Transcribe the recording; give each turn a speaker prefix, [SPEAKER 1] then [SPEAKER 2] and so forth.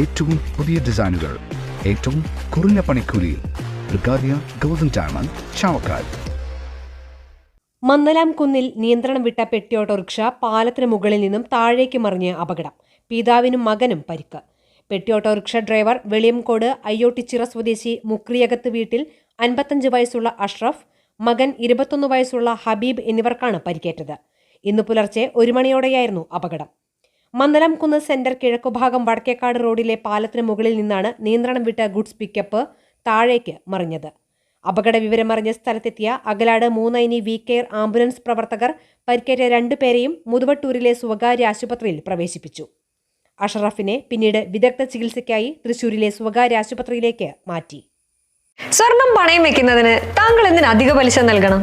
[SPEAKER 1] ഏറ്റവും പുതിയ ഡിസൈനുകൾ ഏറ്റവും കുറഞ്ഞ പണിക്കൂലിയിൽ ബ്രിഗാദിയ ഗോൾഡൻ ഡയമണ്ട് ചാവക്കാട്
[SPEAKER 2] മന്നലാം കുന്നിൽ നിയന്ത്രണം വിട്ട പെട്ടി ഓട്ടോറിക്ഷ പാലത്തിന് മുകളിൽ നിന്നും താഴേക്ക് മറിഞ്ഞ് അപകടം പിതാവിനും മകനും പരിക്ക് പെട്ടി ഓട്ടോറിക്ഷ ഡ്രൈവർ വെളിയംകോട് അയ്യോട്ടിച്ചിറ സ്വദേശി മുക്രിയകത്ത് വീട്ടിൽ അൻപത്തഞ്ച് വയസ്സുള്ള അഷ്റഫ് മകൻ ഇരുപത്തൊന്ന് വയസ്സുള്ള ഹബീബ് എന്നിവർക്കാണ് പരിക്കേറ്റത് ഇന്ന് പുലർച്ചെ ഒരു മണിയോടെയായിരുന്നു അപകടം മന്ദലംകുന്ന് സെന്റർ കിഴക്കുഭാഗം വടക്കേക്കാട് റോഡിലെ പാലത്തിന് മുകളിൽ നിന്നാണ് നിയന്ത്രണം വിട്ട ഗുഡ്സ് പിക്കപ്പ് താഴേക്ക് മറിഞ്ഞത് അപകട വിവരമറിഞ്ഞ സ്ഥലത്തെത്തിയ Akalad Moonnaini we care ambulance പ്രവർത്തകർ പരിക്കേറ്റ രണ്ടുപേരെയും മുതുവട്ടൂരിലെ സ്വകാര്യ ആശുപത്രിയിൽ പ്രവേശിപ്പിച്ചു അഷറഫിനെ പിന്നീട് വിദഗ്ധ ചികിത്സയ്ക്കായി തൃശൂരിലെ സ്വകാര്യ ആശുപത്രിയിലേക്ക് മാറ്റി
[SPEAKER 3] സ്വർണം പണയം വെക്കുന്നതിന് താങ്കൾ എന്തിനധിക പലിശ നൽകണം